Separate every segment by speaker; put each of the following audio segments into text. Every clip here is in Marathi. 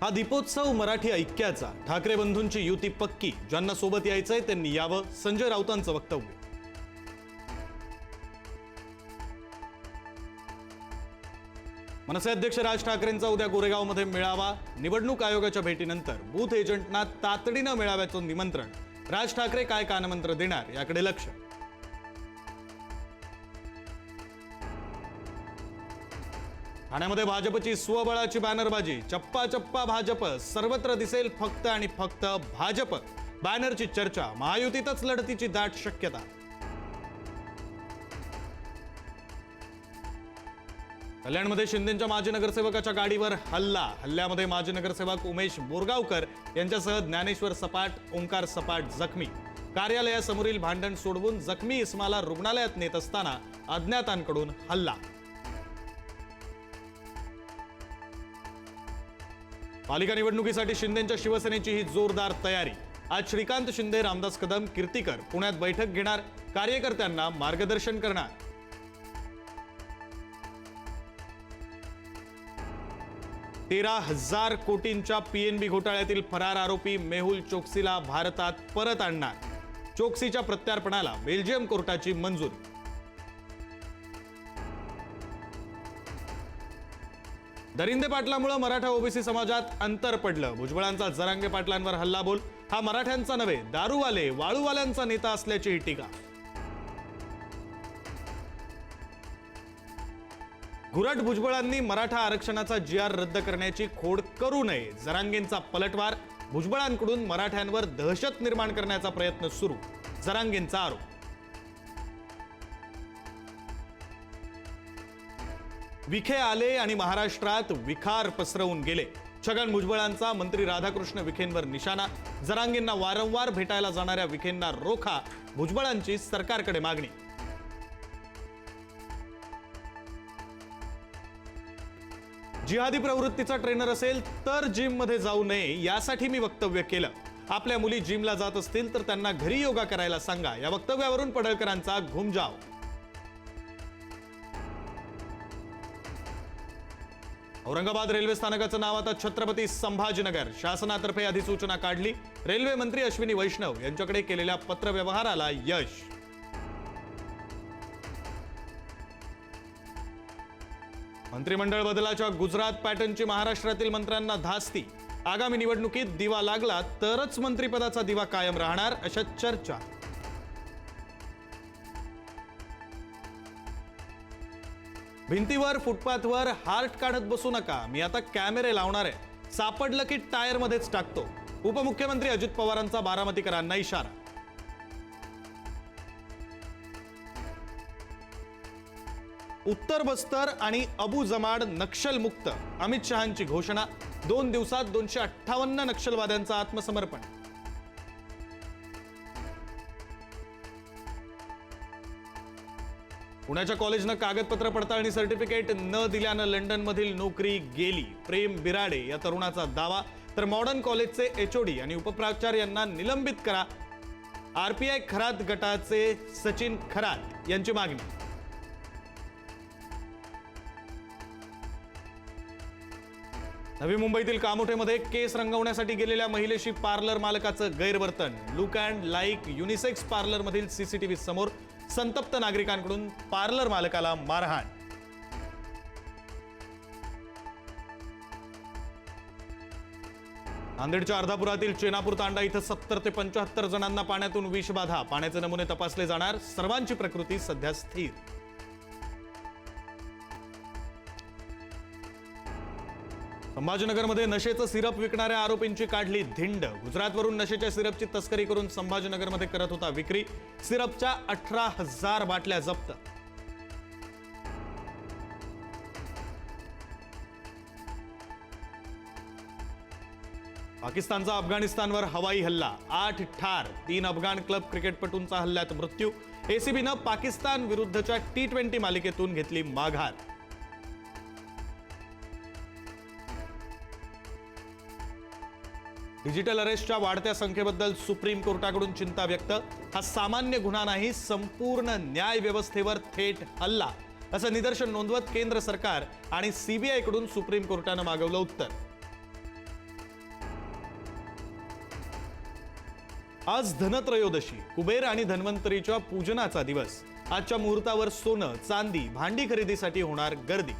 Speaker 1: हा दीपोत्सव मराठी ऐक्याचा. ठाकरे बंधूंची युती पक्की. ज्यांना सोबत यायचंय त्यांनी यावं संजय राऊतांचं वक्तव्य. मनसे अध्यक्ष राज ठाकरेंचा उद्या गोरेगावमध्ये मेळावा. निवडणूक आयोगाच्या भेटीनंतर बूथ एजंटना तातडीनं मेळाव्याचं निमंत्रण. राज ठाकरे काय कानमंत्र देणार याकडे लक्ष. ठाण्यामध्ये भाजपची स्वबळाची बॅनरबाजी. चप्पा चप्पा भाजप. सर्वत्र दिसेल फक्त आणि फक्त भाजप. बॅनरची चर्चा. महायुतीतच लढतीची दाट शक्यता. कल्याणमध्ये शिंदेच्या माजी नगरसेवकाच्या गाडीवर हल्ला. हल्ल्यामध्ये माजी नगरसेवक उमेश बोरगावकर यांच्यासह ज्ञानेश्वर सपाट ओंकार सपाट जखमी. कार्यालयासमोरील भांडण सोडवून जखमी इस्माला रुग्णालयात नेत असताना अज्ञातांकडून हल्ला. पालिका निवडणुकीसाठी शिंदेच्या शिवसेनेची ही जोरदार तयारी. आज श्रीकांत शिंदे रामदास कदम कीर्तीकर पुण्यात बैठक घेणार कार्यकर्त्यांना मार्गदर्शन करणार. तेरा हजार कोटींच्या पीएनबी घोटाळ्यातील फरार आरोपी मेहुल चोक्सीला भारतात परत आणणार. चोक्सीच्या प्रत्यार्पणाला बेल्जियम कोर्टाची मंजुरी. दरिंदे पाटलामुळे मराठा ओबीसी समाजात अंतर पडलं. भुजबळांचा जरांगे पाटलांवर हल्लाबोल हा मराठ्यांचा नव्हे दारूवाले वाळूवाल्यांचा नेता असल्याची टीका. घुरट भुजबळांनी मराठा आरक्षणाचा जी आर रद्द करण्याची खोड करू नये जरांगेंचा पलटवार. भुजबळांकडून मराठ्यांवर दहशत निर्माण करण्याचा प्रयत्न सुरू जरांगेंचा आरोप. विखे आले आणि महाराष्ट्रात विखार पसरवून गेले. छगन भुजबळांचा मंत्री राधाकृष्ण विखेंवर निशाणा. जरांगींना वारंवार भेटायला जाणाऱ्या विखेंना रोखा भुजबळांची सरकारकडे मागणी. जिहादी प्रवृत्तीचा ट्रेनर असेल तर जिममध्ये जाऊ नये यासाठी मी वक्तव्य केलं. आपल्या मुली जिमला जात असतील तर त्यांना घरी योगा करायला सांगा. या वक्तव्यावरून पडळकरांचा घुमजाव. औरंगाबाद रेल्वे स्थानकाचं नाव आता छत्रपती संभाजीनगर. शासनातर्फे अधिसूचना काढली. रेल्वे मंत्री अश्विनी वैष्णव यांच्याकडे केलेल्या पत्रव्यवहाराला यश. मंत्रिमंडळ बदलाच्या गुजरात पॅटर्नची महाराष्ट्रातील मंत्र्यांना धास्ती. आगामी निवडणुकीत दिवा लागला तरच मंत्रिपदाचा दिवा कायम राहणार अशा चर्चा. भिंतीवर फुटपाथवर हार्ट काढत बसू नका. मी आता कॅमेरे लावणार आहे. सापडलं की टायरमध्येच टाकतो. उपमुख्यमंत्री अजित पवारांचा बारामतीकरांना इशारा. उत्तर बस्तर आणि अबू जमाड नक्षलमुक्त. अमित शहांची घोषणा. दोन दिवसात दोनशे अठ्ठावन्न नक्षलवाद्यांचं आत्मसमर्पण. पुण्याच्या कॉलेजनं कागदपत्र पडताळणी सर्टिफिकेट न दिल्यानं लंडनमधील नोकरी गेली. प्रेम बिराडे या तरुणाचा दावा. तर मॉडर्न कॉलेजचे एचओडी आणि उपप्राचार्यांना निलंबित करा. आरपीआय खरात गटाचे सचिन खरात यांची मागणी. नवी मुंबईतील कामोठेमध्ये केस रंगवण्यासाठी गेलेल्या महिलेशी पार्लर मालकाचं गैरवर्तन. लुक अँड लाईक युनिसेक्स पार्लरमधील सीसीटीव्ही समोर संतप्त नागरिकांकडून पार्लर मालकाला मारहाण. नांदेडच्या अर्धापुरातील चेनापूर तांडा इथं सत्तर ते पंच्याहत्तर जणांना पाण्यातून विषबाधा पाण्याचे नमुने तपासले जाणार. सर्वांची प्रकृती सध्या स्थिर. संभाजीनगरमध्ये नशेचं सिरप विकणाऱ्या आरोपींची काढली धिंड. गुजरातवरून नशेच्या सिरपची तस्करी करून संभाजीनगरमध्ये करत होता विक्री. सिरपच्या अठरा हजार बाटल्या जप्त. पाकिस्तानचा अफगाणिस्तानवर हवाई हल्ला. आठ ठार तीन अफगाण क्लब क्रिकेटपटूंचा हल्ल्यात मृत्यू. एसीबीनं पाकिस्तान विरुद्धच्या टी ट्वेंटी मालिकेतून घेतली माघार. डिजिटल अरेस्टच्या वाढत्या संख्येबद्दल सुप्रीम कोर्टाकडून चिंता व्यक्त. हा सामान्य गुन्हा नाही संपूर्ण न्याय व्यवस्थेवर थेट हल्ला. असं निदर्शन नोंदवत केंद्र सरकार आणि सीबीआयकडून सुप्रीम कोर्टानं मागवलं उत्तर. आज धनत्रयोदशी कुबेर आणि धन्वंतरीच्या पूजनाचा दिवस. आजच्या मुहूर्तावर सोनं चांदी भांडी खरेदीसाठी होणार गर्दी.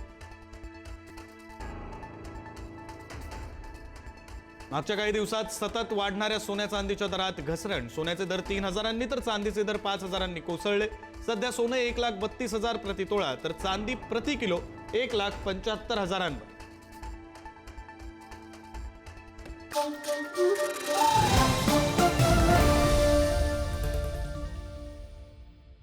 Speaker 1: मागच्या काही दिवसात सतत वाढणाऱ्या सोन्या चांदीच्या दरात घसरण. सोन्याचे दर तीन हजारांनी तर चांदीचे दर पाच हजारांनी कोसळले. सध्या सोने एक लाख बत्तीस हजार प्रति तोळा तर चांदी प्रति किलो एक लाख पंच्याहत्तर हजारांवर.